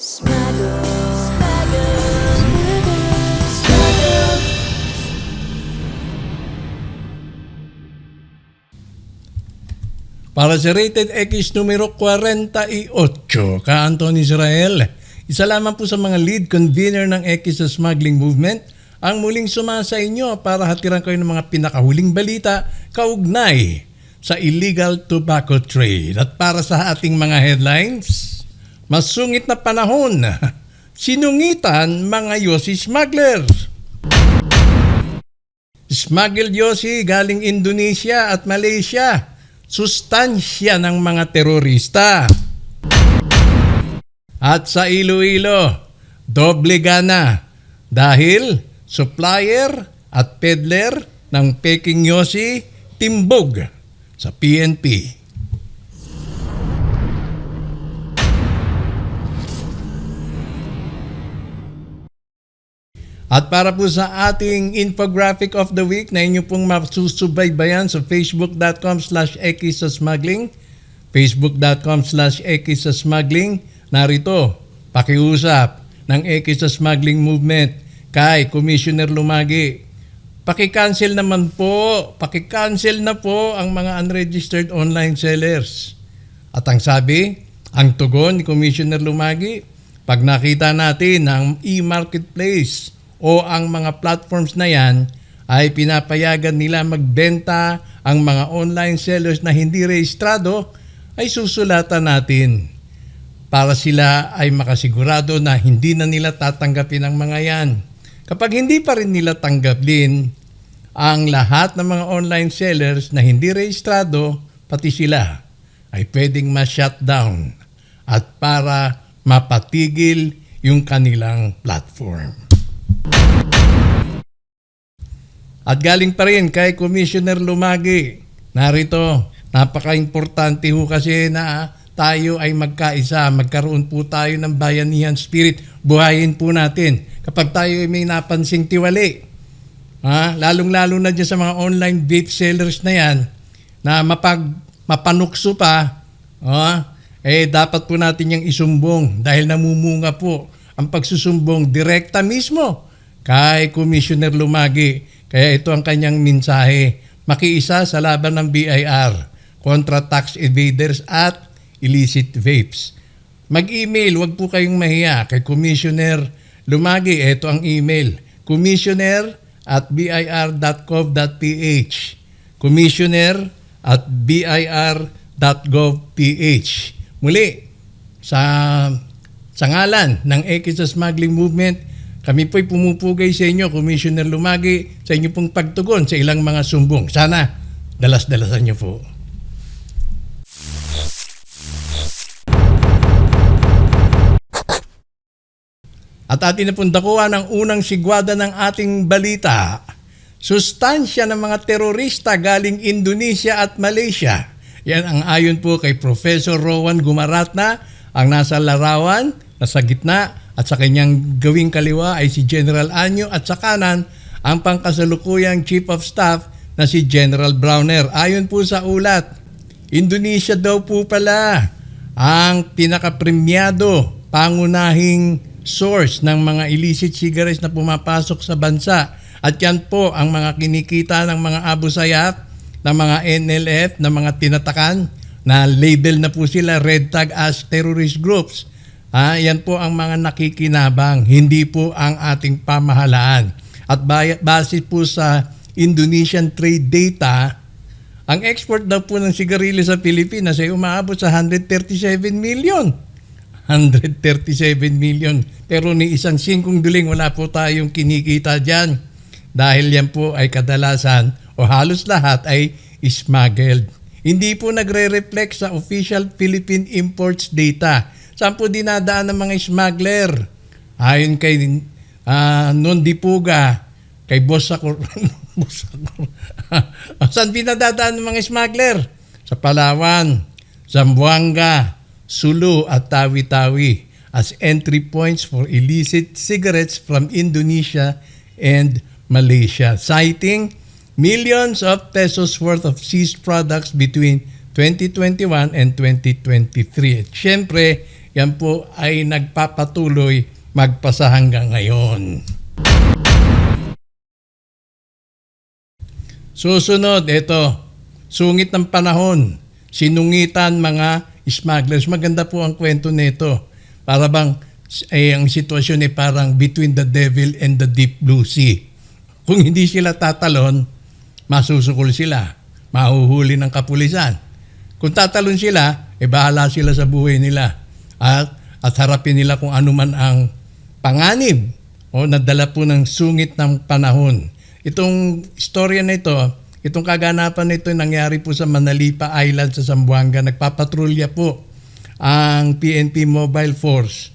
Smuggle, smuggle, smuggle. Para sa rated X numero 48, ka Anton Israel. Isa lamang po sa mga lead convener ng X sa smuggling movement ang muling sumasa inyo para hatiran kayo ng mga pinakahuling balita kaugnay sa illegal tobacco trade. At para sa ating mga headlines, masungit na panahon, sinungitan mga Yossi smuggler. Smuggled Yossi galing Indonesia at Malaysia. Sustansya ng mga terorista. At sa Iloilo, doble gana dahil supplier at peddler ng Peking Yossi timbog sa PNP. At para po sa ating infographic of the week na inyo pong masusubaybayan sa facebook.com slash sa smuggling, facebook.com slash sa smuggling, narito, pakiusap ng sa smuggling movement kay Commissioner Lumagi. Paki-cancel naman po, paki-cancel na po ang mga unregistered online sellers. At ang sabi, ang tugon ni Commissioner Lumagi, pag nakita natin ang e-marketplace o ang mga platforms na yan ay pinapayagan nila magbenta ang mga online sellers na hindi rehistrado ay susulatan natin para sila ay makasigurado na hindi na nila tatanggapin ang mga yan. Kapag hindi pa rin nila tanggapin ang lahat ng mga online sellers na hindi rehistrado, pati sila ay pwedeng ma-shutdown at para mapatigil yung kanilang platform. At galing pa rin kay Commissioner Lumagi. Narito, napaka-importante ho kasi na tayo ay magkaisa, magkaroon po tayo ng bayanihan spirit. Buhayin po natin. Kapag tayo ay may napansing tiwali, ha, lalong-lalo na dyan sa mga online vape sellers na yan, na mapag, mapanukso pa, ha, eh dapat po natin yung isumbong dahil namumunga po ang pagsusumbong direkta mismo kay Commissioner Lumagi. Kaya ito ang kanyang mensahe. Makiisa sa laban ng BIR kontra tax evaders at illicit vapes. Mag-email, wag po kayong mahiya kay Commissioner Lumagi. Ito ang email. Commissioner at bir.gov.ph Commissioner at bir.gov.ph Muli, sa sa ngalan ng Ekis Smuggling Movement, kami po'y pumupugay sa inyo, Commissioner Lumagi, sa inyo pong pagtugon sa ilang mga sumbong. Sana dalas-dalasan niyo po. At atin na pong dakuha ng unang sigwada ng ating balita. Sustansya ng mga terorista galing Indonesia at Malaysia. Yan ang ayon po kay Professor Rowan Gumaratna, ang nasa larawan, nasa gitna, at sa kanyang gawing kaliwa ay si General Anyo at sa kanan ang pangkasalukuyang Chief of Staff na si General Browner. Ayon po sa ulat, Indonesia daw po pala ang pinakapremyado pangunahing source ng mga illicit cigarettes na pumapasok sa bansa. At yan po ang mga kinikita ng mga Abu Sayyaf, ng mga NLF, ng mga tinatakan na label na po sila red tag as terrorist groups. Ah, yan po ang mga nakikinabang, hindi po ang ating pamahalaan. At base po sa Indonesian trade data, ang export daw po ng sigarilyo sa Pilipinas ay umaabot sa 137 million. 137 million. Pero ni isang singkong duling wala po tayong kinikita dyan. Dahil yan po ay kadalasan o halos lahat ay smuggled. Hindi po nagre-reflect sa official Philippine imports data. Saan po dinadaan ng mga smuggler? Ayon kay uh, Non Dipuga, kay Boss Sakor. Boss Sakor. Saan pinadadaan ng mga smuggler? Sa Palawan, Zamboanga, Sulu at Tawi-Tawi as entry points for illicit cigarettes from Indonesia and Malaysia, citing millions of pesos worth of seized products between 2021 and 2023. At syempre, yan po ay nagpapatuloy magpasa hanggang ngayon. Susunod, ito, sungit ng panahon, sinungitan mga smugglers. Maganda po ang kwento nito. Para bang eh, ang sitwasyon ay parang between the devil and the deep blue sea. Kung hindi sila tatalon, masusukol sila. Mahuhuli ng kapulisan. Kung tatalon sila, eh bahala sila sa buhay nila. At, at harapin nila kung ano man ang panganib o nadala po ng sungit ng panahon. Itong storya na ito, itong kaganapan na ito nangyari po sa Manalipa Island sa Zamboanga. Nagpapatrolya po ang PNP Mobile Force.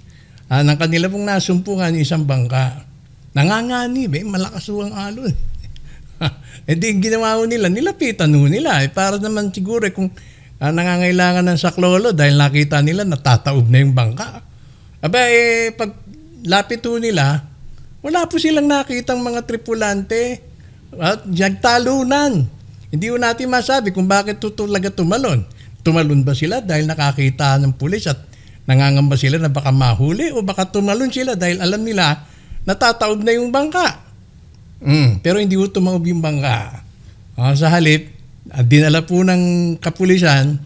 Ah, ng kanila pong nasumpungan yung isang bangka. Nanganganib eh, malakas ho ang alon. eh di ginawa nila, nilapitan nila. Eh, para naman siguro eh, kung ah, nangangailangan ng saklolo dahil nakita nila natataob na yung bangka. Aba eh, pag lapit nila, wala po silang nakitang mga tripulante at nagtalunan. Hindi ho natin masabi kung bakit to talaga tumalon. Tumalon ba sila dahil nakakita ng pulis at nangangamba sila na baka mahuli o baka tumalon sila dahil alam nila natataob na yung bangka. Mm, pero hindi ho tumaob yung bangka. Ah, sa halip, ah, dinala po ng kapulisan,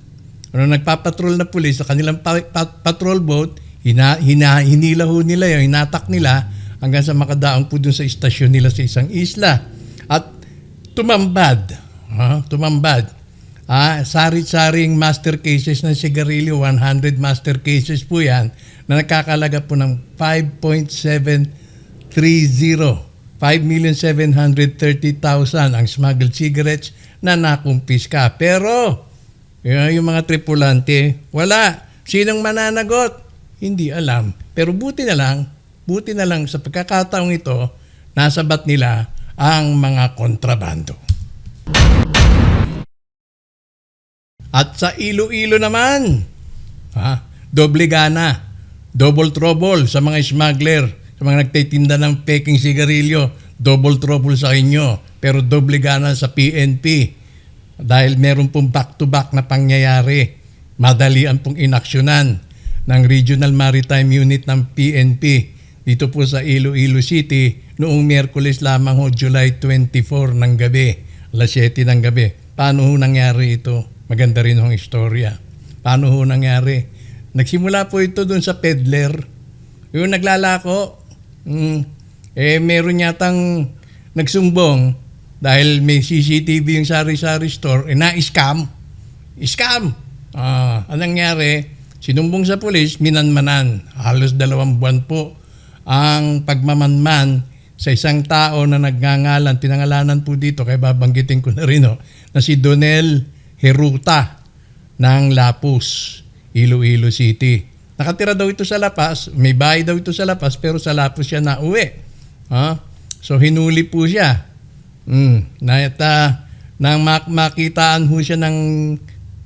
ano, nagpapatrol na pulis sa kanilang pa- pa- patrol boat, hina, hina, hinila ho nila yun, hinatak nila hanggang sa makadaong po dun sa istasyon nila sa isang isla. At tumambad, ah, tumambad. Ah, sari-saring master cases ng sigarilyo, 100 master cases po yan, na nakakalaga po ng 5.730. 5,730,000 ang smuggled cigarettes na nakumpiska. Pero, yun, yung mga tripulante, wala. Sinong mananagot? Hindi alam. Pero buti na lang, buti na lang sa pagkakataong ito, nasabat nila ang mga kontrabando. At sa Iloilo naman, ha, doble gana, double trouble sa mga smuggler, sa mga nagtitinda ng peking sigarilyo, double trouble sa inyo, pero doble gana sa PNP. Dahil meron pong back-to-back na pangyayari, madalian pong inaksyonan ng Regional Maritime Unit ng PNP dito po sa Iloilo City noong Miyerkules lamang ho, July 24 ng gabi, alas 7 ng gabi. Paano ho nangyari ito? Maganda rin hong istorya. Paano ho nangyari? Nagsimula po ito doon sa peddler. Yung naglalako, mm, eh meron yatang nagsumbong dahil may CCTV yung sari-sari store, eh na-scam. Scam! Ah, anong nangyari? Sinumbong sa pulis, minanmanan. Halos dalawang buwan po ang pagmamanman sa isang tao na nagngangalan, pinangalanan po dito, kaya babanggitin ko na rin, oh, na si Donel Heruta ng Lapus, Iloilo City. Nakatira daw ito sa Lapas, may bahay daw ito sa Lapas, pero sa Lapus siya na uwi. Ha? So hinuli po siya. Mm, na ita, nang mak- makitaan ho siya ng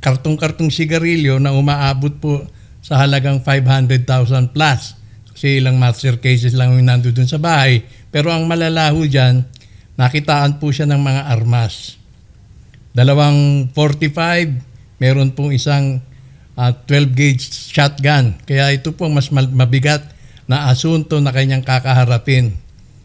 kartong-kartong sigarilyo na umaabot po sa halagang 500,000 plus. Kasi ilang master cases lang yung nandun sa bahay. Pero ang malala ho dyan, nakitaan po siya ng mga armas. Dalawang 45, meron pong isang ah, 12 gauge shotgun. Kaya ito po ang mas mabigat na asunto na kanyang kakaharapin.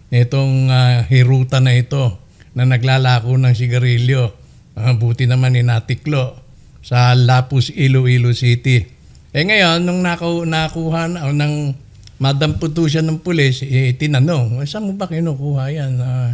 Itong ah, hiruta na ito na naglalako ng sigarilyo. Ah, buti naman ni Natiklo sa Lapus, Iloilo City. Eh ngayon, nung naku- nakuha na, nang madamputo siya ng pulis, eh, tinanong, "Eh, saan mo ba kinukuha yan, ah,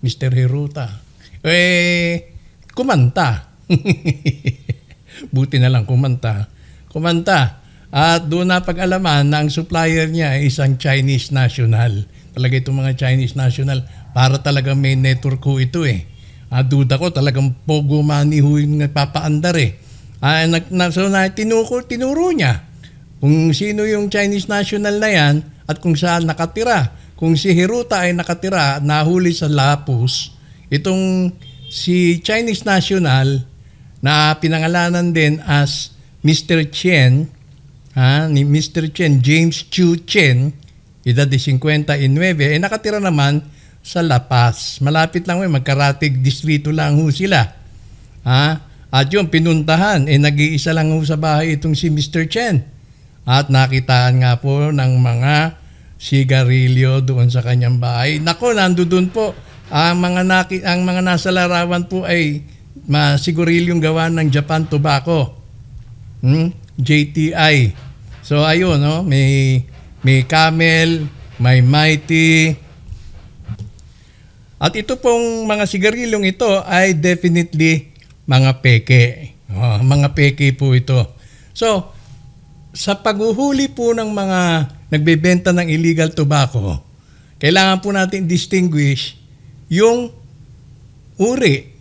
Mr. Hiruta? Eh, kumanta. Buti na lang kumanta. Kumanta. At doon na pag-alaman na ang supplier niya ay isang Chinese national. Talaga itong mga Chinese national, para talaga may network ko ito eh. Ah, duda ko talagang pogo money ho yung nagpapaandar eh. Ah, nag, na, so na, tinuro, tinuro niya kung sino yung Chinese national na yan at kung saan nakatira. Kung si Hiruta ay nakatira, nahuli sa Lapus, itong si Chinese national na pinangalanan din as Mr. Chen, ha, ni Mr. Chen, James Chu Chen, edad de 59, eh nakatira naman sa La Paz. Malapit lang, eh, magkaratig distrito lang ho sila. Ha? At yung pinuntahan, eh nag-iisa lang ho sa bahay itong si Mr. Chen. at nakitaan nga po ng mga sigarilyo doon sa kanyang bahay. Nako, nandoon po ang mga naki, ang mga nasa larawan po ay ma sigarilyong gawa ng Japan Tobacco. Hmm? JTI. So ayun, no? may may Camel, may Mighty. At ito pong mga sigarilyong ito ay definitely mga peke. Oh, mga peke po ito. So, sa paghuhuli po ng mga nagbebenta ng illegal tobacco, kailangan po natin distinguish yung uri,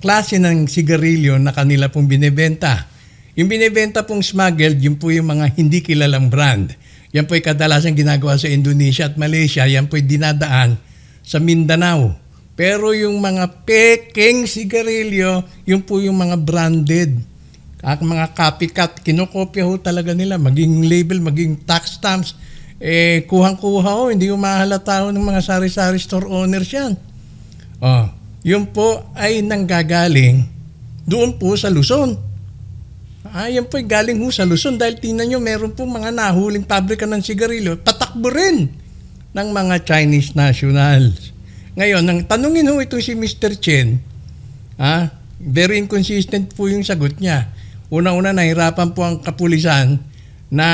klase ng sigarilyo na kanila pong binebenta. Yung binebenta pong smuggled, yun po yung mga hindi kilalang brand. Yan po ay kadalasan ginagawa sa Indonesia at Malaysia. Yan po ay dinadaan sa Mindanao. Pero yung mga peking sigarilyo, yun po yung mga branded. At mga copycat, kinokopya ho talaga nila. Maging label, maging tax stamps. Eh, kuhang-kuha ho. Hindi ko mahalata ho ng mga sari-sari store owners yan. Oh, yun po ay nanggagaling doon po sa Luzon. Ah, yan po galing ho sa Luzon dahil tingnan nyo, meron po mga nahuling pabrika ng sigarilyo, patakbo rin ng mga Chinese nationals. Ngayon, nang tanungin ho ito si Mr. Chen, ah, very inconsistent po yung sagot niya. Una-una, nahirapan po ang kapulisan na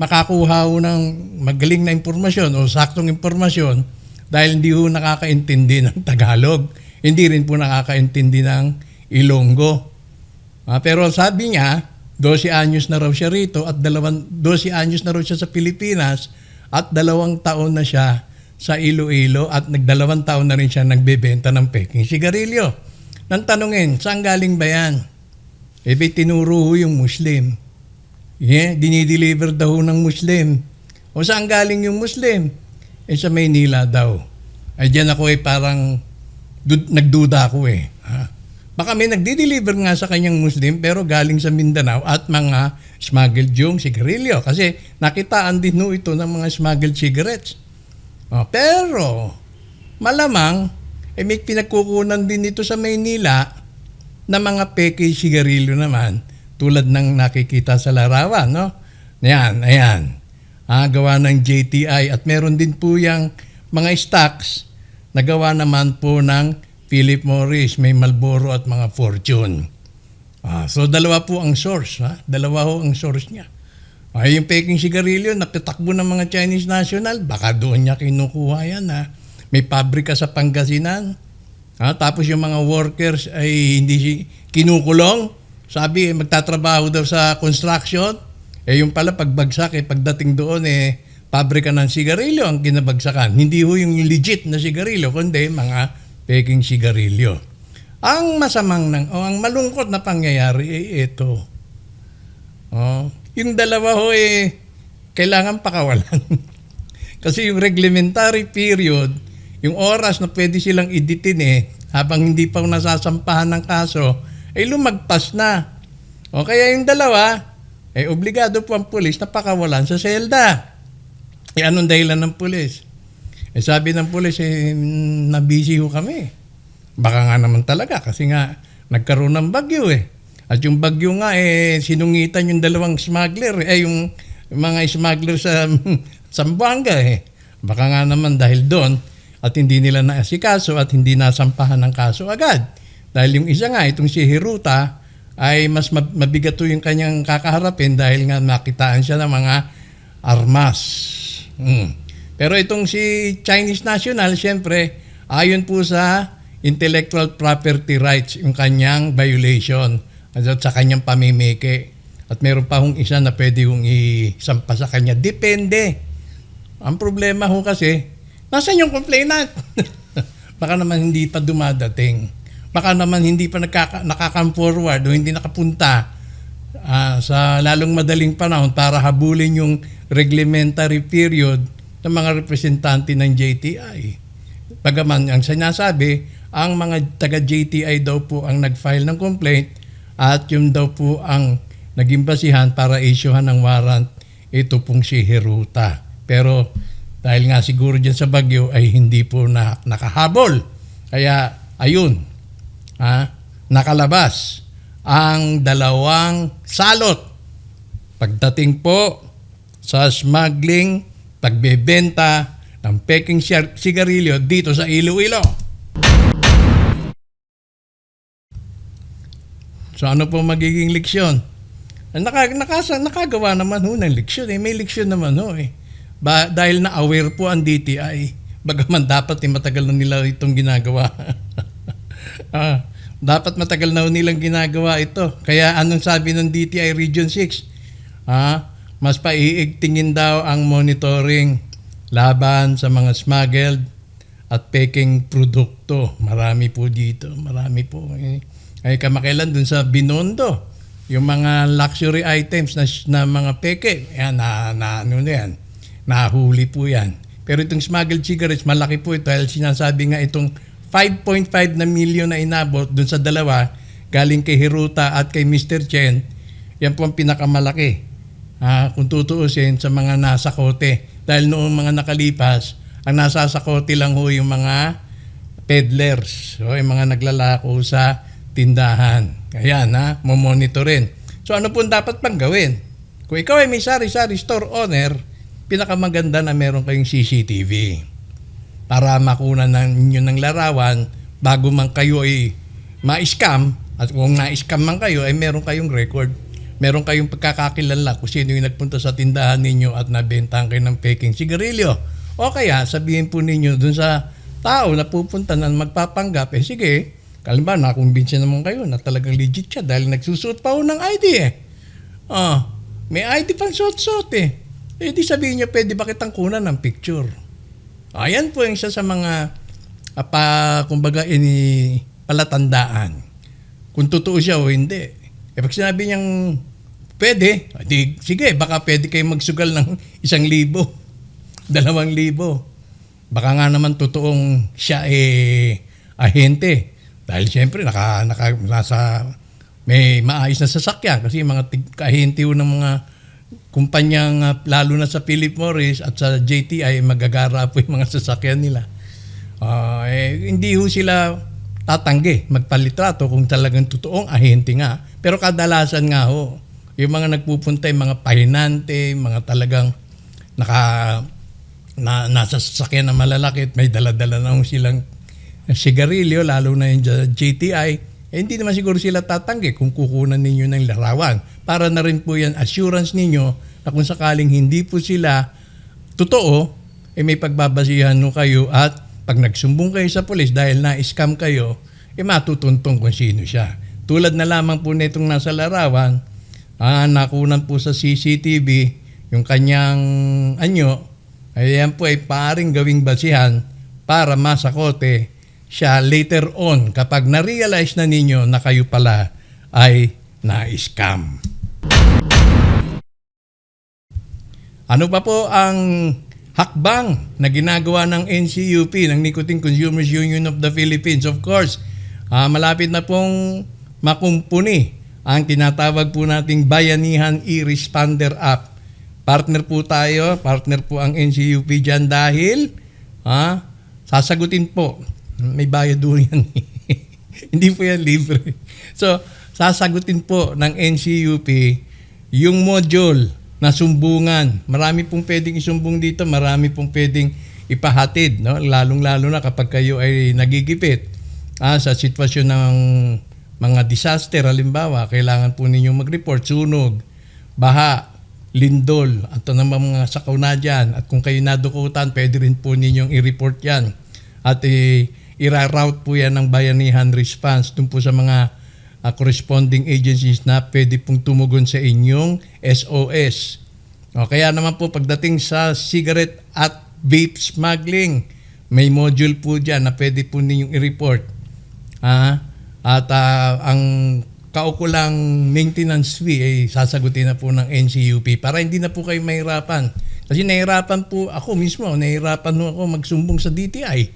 makakuha ho ng magaling na impormasyon o saktong impormasyon dahil hindi ho nakakaintindi ng Tagalog. Hindi rin po nakakaintindi ng Ilonggo. Ah, pero sabi niya, 12 anyos na raw siya rito at dalawang, 12 anyos na raw siya sa Pilipinas at dalawang taon na siya sa Iloilo at nagdalawang taon na rin siya nagbebenta ng peking sigarilyo. Nang tanungin, saan galing ba yan? Eh, may tinuro ho yung Muslim. Yeah, dinideliver daw ng Muslim. O saan galing yung Muslim? Eh sa Maynila daw. Ay diyan ako eh parang du- nagduda ako eh. Ha? Baka may nagdi-deliver nga sa kanyang Muslim pero galing sa Mindanao at mga smuggled yung sigarilyo. Kasi nakitaan din no ito ng mga smuggled cigarettes. Oh, pero malamang eh may pinagkukunan din ito sa Maynila na mga peke sigarilyo naman tulad ng nakikita sa larawan, no? Ayan, ayan. Ah, gawa ng JTI at meron din po yung mga stocks na gawa naman po ng Philip Morris, may Marlboro at mga Fortune. Ah, so dalawa po ang source, ha? Dalawa ho ang source niya. Ay, yung peking sigarilyo, napitakbo ng mga Chinese national, baka doon niya kinukuha yan, ha? May pabrika sa Pangasinan. Ha? Tapos yung mga workers ay hindi si kinukulong. Sabi, eh, magtatrabaho daw sa construction. Eh, yung pala pagbagsak, eh, pagdating doon, eh, pabrika ng sigarilyo ang kinabagsakan. Hindi ho yung legit na sigarilyo, kundi mga peking sigarilyo. Ang masamang nang, o ang malungkot na pangyayari ay ito. Oh, yung dalawa ho eh, kailangan pakawalan. Kasi yung reglementary period, yung oras na pwede silang iditin eh, habang hindi pa nasasampahan ng kaso, ay lumagpas na. O kaya yung dalawa, eh obligado po ang pulis na pakawalan sa selda. Eh anong dahilan ng pulis? Eh sabi ng pulis, eh nabisi ho kami. Baka nga naman talaga kasi nga nagkaroon ng bagyo eh. At yung bagyo nga eh sinungitan yung dalawang smuggler eh yung mga smuggler sa Zamboanga eh. Baka nga naman dahil doon at hindi nila naasikaso at hindi nasampahan ng kaso agad. Dahil yung isa nga, itong si Hiruta, ay mas mab- mabigat yung kanyang kakaharapin dahil nga nakitaan siya ng mga armas. Mm. Pero itong si Chinese national, syempre, ayon po sa intellectual property rights, yung kanyang violation at sa kanyang pamimiki. At meron pa hong isa na pwede hong isampa sa kanya. Depende. Ang problema ho kasi, nasan yung complainant? Baka naman hindi pa dumadating. Baka naman hindi pa nakaka, nakakam forward o hindi nakapunta ah, sa lalong madaling panahon para habulin yung reglementary period ng mga representante ng JTI. Bagaman ang sinasabi, ang mga taga-JTI daw po ang nag-file ng complaint at yung daw po ang naging basihan para issuehan ng warrant ito pong si Heruta. Pero dahil nga siguro dyan sa Bagyo ay hindi po na, nakahabol. Kaya ayun, ha, nakalabas ang dalawang salot pagdating po sa smuggling, pagbebenta ng peking sigar- sigarilyo dito sa Iloilo. So ano po magiging leksyon? Naka, nakasa, nakagawa naman ho ng leksyon eh. May leksyon naman ho eh. Ba, dahil na-aware po ang DTI. Bagaman dapat eh, matagal na nila itong ginagawa. ah, dapat matagal na ho nilang ginagawa ito. Kaya anong sabi ng DTI Region 6? Ah, mas paiigtingin daw ang monitoring laban sa mga smuggled at peking produkto. Marami po dito. Marami po. Eh. Ay kamakailan dun sa Binondo, yung mga luxury items na, na mga peke, yan, na, na, ano na yan, nahuli po yan. Pero itong smuggled cigarettes, malaki po ito dahil sinasabi nga itong 5.5 na milyon na inabot dun sa dalawa, galing kay Hiruta at kay Mr. Chen, yan po ang pinakamalaki. Ah, kung tutuusin sa mga nasa kote. Dahil noong mga nakalipas, ang nasa sa kote lang ho yung mga peddlers. So, yung mga naglalako sa tindahan. Kaya na, momonitorin. So, ano po dapat pang gawin? Kung ikaw ay may sari-sari store owner, pinakamaganda na meron kayong CCTV para makunan ng inyo ng larawan bago man kayo ay ma-scam at kung na-scam man kayo ay meron kayong record meron kayong pagkakakilala kung sino yung nagpunta sa tindahan ninyo at nabentahan kayo ng peking sigarilyo o kaya sabihin po ninyo dun sa tao na pupunta na magpapanggap eh sige kalimba nakumbinsin naman kayo na talagang legit siya dahil nagsusuot pa ho ng ID eh ah may ID pang suot-suot eh eh di sabihin niyo pwede ba kitang kunan ng picture Ayan po yung isa sa mga apa kumbaga ini palatandaan. Kung totoo siya o hindi. Eh pag sinabi niyang pwede, di, sige, baka pwede kayo magsugal ng isang libo, dalawang libo. Baka nga naman totoong siya eh ahente. Dahil siyempre naka, naka, nasa may maayos na sasakyan kasi mga kahente ng mga kumpanyang ah, lalo na sa Philip Morris at sa JTI magagara po yung mga sasakyan nila. Ah, eh, hindi ho sila tatanggi magpalitrato kung talagang totoong ahente nga. Pero kadalasan nga ho, yung mga nagpupunta yung mga pahinante, mga talagang naka na, nasa sasakyan na malalaki at may daladala na silang sigarilyo, lalo na yung JTI, eh, hindi naman siguro sila tatanggi kung kukunan ninyo ng larawan. Para na rin po yan assurance ninyo na kung sakaling hindi po sila totoo, eh may pagbabasihan nyo kayo at pag nagsumbong kayo sa polis dahil na-scam kayo, eh matutuntong kung sino siya. Tulad na lamang po nitong nasa larawan, ah, nakunan po sa CCTV yung kanyang anyo, ayan po ay paring gawing basihan para masakote siya later on kapag na-realize na ninyo na kayo pala ay na-scam. Ano pa po ang hakbang na ginagawa ng NCUP, ng Nicotine Consumers Union of the Philippines? Of course, ah, malapit na pong makumpuni ang tinatawag po nating Bayanihan e-Responder App. Partner po tayo, partner po ang NCUP dyan dahil ah, sasagutin po. May bayad doon yan. Hindi po yan libre. So, sasagutin po ng NCUP yung module na sumbungan. Marami pong pwedeng isumbong dito, marami pong pwedeng ipahatid, no? Lalong-lalo na kapag kayo ay nagigipit ah, sa sitwasyon ng mga disaster, halimbawa, kailangan po ninyong mag-report, sunog, baha, lindol, at ano naman mga sakaw na dyan. At kung kayo nadukutan, pwede rin po ninyong i-report yan. At i- ira-route po yan ng Bayanihan Response dun po sa mga ah, corresponding agencies na pwede pong tumugon sa inyong SOS. O, kaya naman po pagdating sa cigarette at vape smuggling, may module po dyan na pwede po ninyong i-report. Ah, at ah, ang kaukulang maintenance fee ay sasagutin na po ng NCUP para hindi na po kayo mahirapan. Kasi nahirapan po ako mismo, nahirapan po ako magsumbong sa DTI.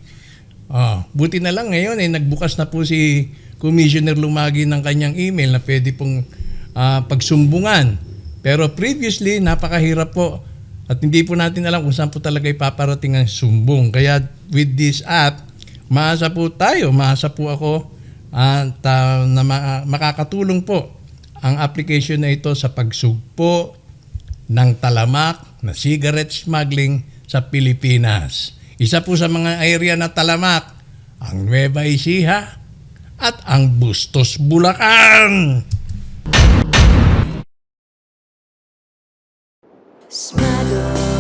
Ah, buti na lang ngayon eh nagbukas na po si Commissioner Lumagi ng kanyang email na pwede pong ah, pagsumbungan. Pero previously napakahirap po at hindi po natin alam kung saan po talaga ipaparating ang sumbong. Kaya with this app, maasa po tayo, maasa po ako at ah, na ma- makakatulong po ang application na ito sa pagsugpo ng talamak na cigarette smuggling sa Pilipinas. Isa po sa mga area na talamak, ang Nueva Ecija at ang Bustos, Bulacan. Spin